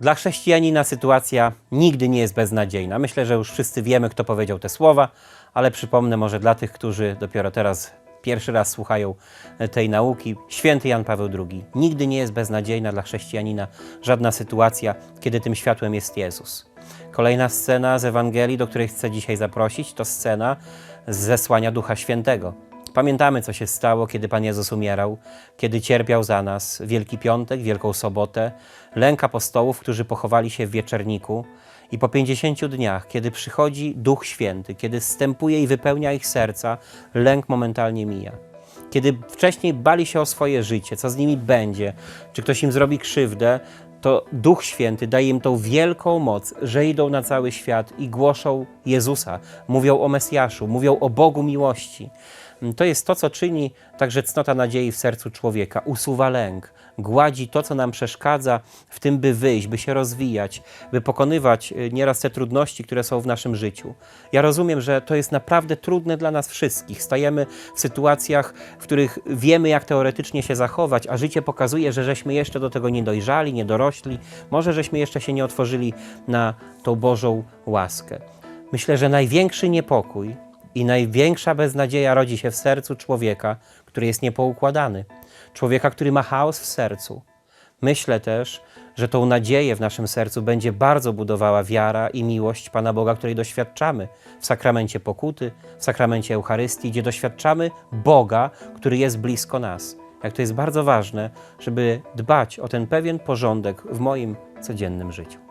Dla chrześcijanina sytuacja nigdy nie jest beznadziejna. Myślę, że już wszyscy wiemy, kto powiedział te słowa, ale przypomnę może dla tych, którzy dopiero teraz pierwszy raz słuchają e, tej nauki. Święty Jan Paweł II. Nigdy nie jest beznadziejna dla chrześcijanina żadna sytuacja, kiedy tym światłem jest Jezus. Kolejna scena z Ewangelii, do której chcę dzisiaj zaprosić, to scena z zesłania Ducha Świętego. Pamiętamy, co się stało, kiedy Pan Jezus umierał, kiedy cierpiał za nas Wielki Piątek, Wielką Sobotę, lęk apostołów, którzy pochowali się w wieczerniku. I po 50 dniach, kiedy przychodzi Duch Święty, kiedy zstępuje i wypełnia ich serca, lęk momentalnie mija. Kiedy wcześniej bali się o swoje życie, co z nimi będzie, czy ktoś im zrobi krzywdę, to Duch Święty daje im tą wielką moc, że idą na cały świat i głoszą Jezusa, mówią o Mesjaszu, mówią o Bogu miłości. To jest to, co czyni także cnota nadziei w sercu człowieka. Usuwa lęk, gładzi to, co nam przeszkadza w tym, by wyjść, by się rozwijać, by pokonywać y, nieraz te trudności, które są w naszym życiu. Ja rozumiem, że to jest naprawdę trudne dla nas wszystkich. Stajemy w sytuacjach, w których wiemy, jak teoretycznie się zachować, a życie pokazuje, że żeśmy jeszcze do tego nie dojrzali, nie dorośli, może żeśmy jeszcze się nie otworzyli na tą Bożą łaskę. Myślę, że największy niepokój i największa beznadzieja rodzi się w sercu człowieka, który jest niepoukładany. Człowieka, który ma chaos w sercu. Myślę też, że tą nadzieję w naszym sercu będzie bardzo budowała wiara i miłość Pana Boga, której doświadczamy w sakramencie pokuty, w sakramencie Eucharystii, gdzie doświadczamy Boga, który jest blisko nas. Jak to jest bardzo ważne, żeby dbać o ten pewien porządek w moim codziennym życiu.